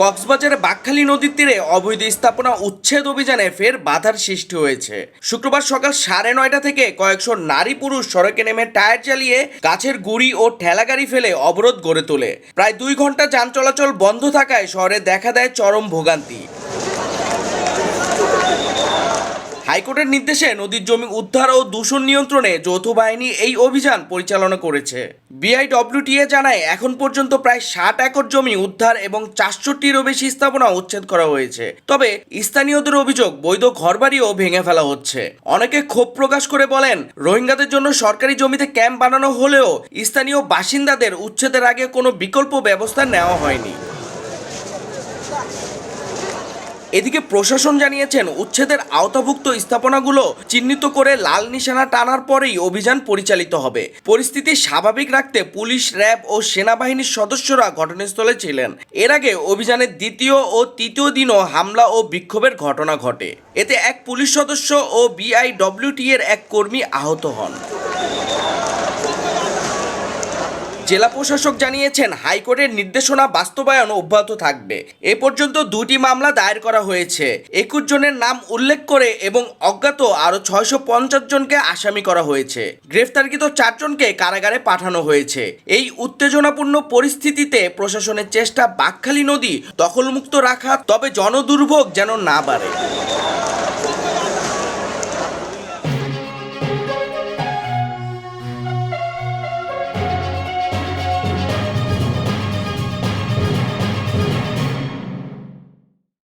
কক্সবাজারে বাকখালী নদীর তীরে অবৈধ স্থাপনা উচ্ছেদ অভিযানে ফের বাধার সৃষ্টি হয়েছে। শুক্রবার সকাল সাড়ে নয়টা থেকে কয়েকশো নারী পুরুষ সড়কে নেমে টায়ার চালিয়ে গাছের গুড়ি ও ঠেলাগাড়ি ফেলে অবরোধ গড়ে তোলে। প্রায় দুই ঘণ্টা যান চলাচল বন্ধ থাকায় শহরে দেখা দেয় চরম ভোগান্তি। হাইকোর্টের নির্দেশে নদীর জমি উদ্ধার ও দূষণ নিয়ন্ত্রণে যৌথ বাহিনী এই অভিযান পরিচালনা করেছে। বিআইডব্লিউটিএ জানায়, এখন পর্যন্ত প্রায় ষাট একর জমি উদ্ধার এবং চারশোটিরও বেশি স্থাপনা উচ্ছেদ করা হয়েছে। তবে স্থানীয়দের অভিযোগ, বৈধ ঘরবাড়িও ভেঙে ফেলা হচ্ছে। অনেকে ক্ষোভ প্রকাশ করে বলেন, রোহিঙ্গাদের জন্য সরকারি জমিতে ক্যাম্প বানানো হলেও স্থানীয় বাসিন্দাদের উচ্ছেদের আগে কোনো বিকল্প ব্যবস্থা নেওয়া হয়নি। এদিকে প্রশাসন জানিয়েছেন, উচ্ছেদের আওতাভুক্ত স্থাপনাগুলো চিহ্নিত করে লাল নিশানা টানার পরেই অভিযান পরিচালিত হবে। পরিস্থিতি স্বাভাবিক রাখতে পুলিশ, র্যাব ও সেনাবাহিনীর সদস্যরা ঘটনাস্থলে ছিলেন। এর আগে অভিযানের দ্বিতীয় ও তৃতীয় দিনও হামলা ও বিক্ষোভের ঘটনা ঘটে। এতে এক পুলিশ সদস্য ও বিআইডব্লিউটি এর এক কর্মী আহত হন। জেলা প্রশাসক জানিয়েছেন, হাইকোর্টের নির্দেশনা বাস্তবায়ন অব্যাহত থাকবে। এ পর্যন্ত দুটি মামলা দায়ের করা হয়েছে। একুশ জনের নাম উল্লেখ করে এবং অজ্ঞাত আরও ছয়শো পঞ্চাশ জনকে আসামি করা হয়েছে। গ্রেফতারকৃত চারজনকে কারাগারে পাঠানো হয়েছে। এই উত্তেজনাপূর্ণ পরিস্থিতিতে প্রশাসনের চেষ্টা বাকখালী নদী দখলমুক্ত রাখা, তবে জনদুর্ভোগ যেন না বাড়ে।